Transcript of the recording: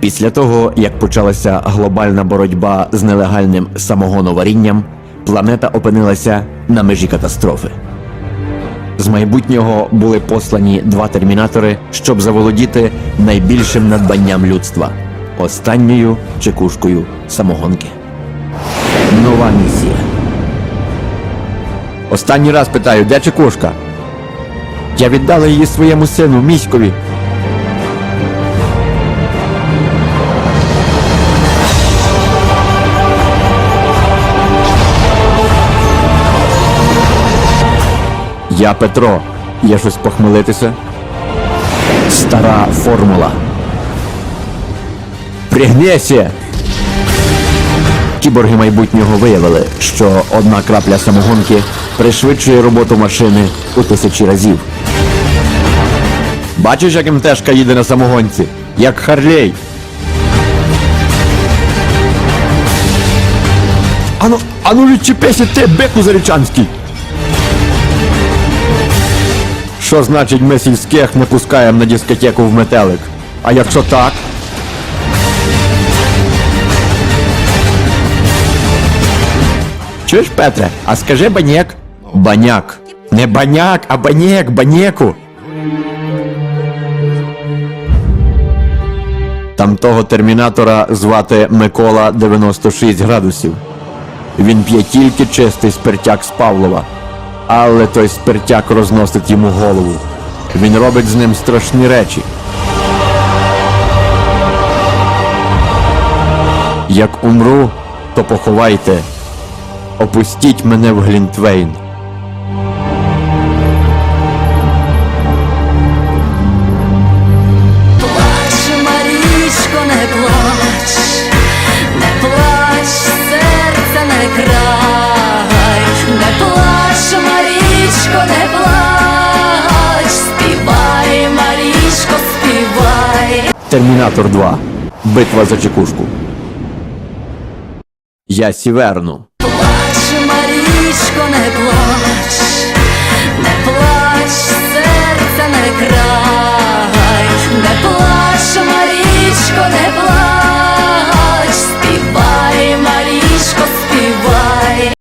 Після того, як почалася глобальна боротьба з нелегальним самогоноварінням, планета опинилася на межі катастрофи. З майбутнього були послані два термінатори, щоб заволодіти найбільшим надбанням людства останньою чекушкою самогонки. Нова місія. Останній раз питаю, де чекушка? Я віддала її своєму сину, міськові. Я Петро. Є щось похмелитися? Стара формула. Пригнися! Кіборги майбутнього виявили, що одна крапля самогонки пришвидшує роботу машини у тисячі разів. Бачиш, як МТшка їде на самогонці? Як Харлей. Ану, ану відчепися ти, беку зарічанський! Що значить ми сільських не пускаємо на дискотеку в метелик? А якщо так? Чуєш, Петре, а скажи банєк? Баняк. Не баняк, а банєк, банєку. Там того термінатора звати Микола 96 градусів. Він п'є тільки чистий спиртяк з Павлова. Але той спиртяк розносить йому голову. Він робить з ним страшні речі. Як умру, то поховайте. Опустіть мене в Глінтвейн. Термінатор 2. Битва за чекушку. Я сіверну.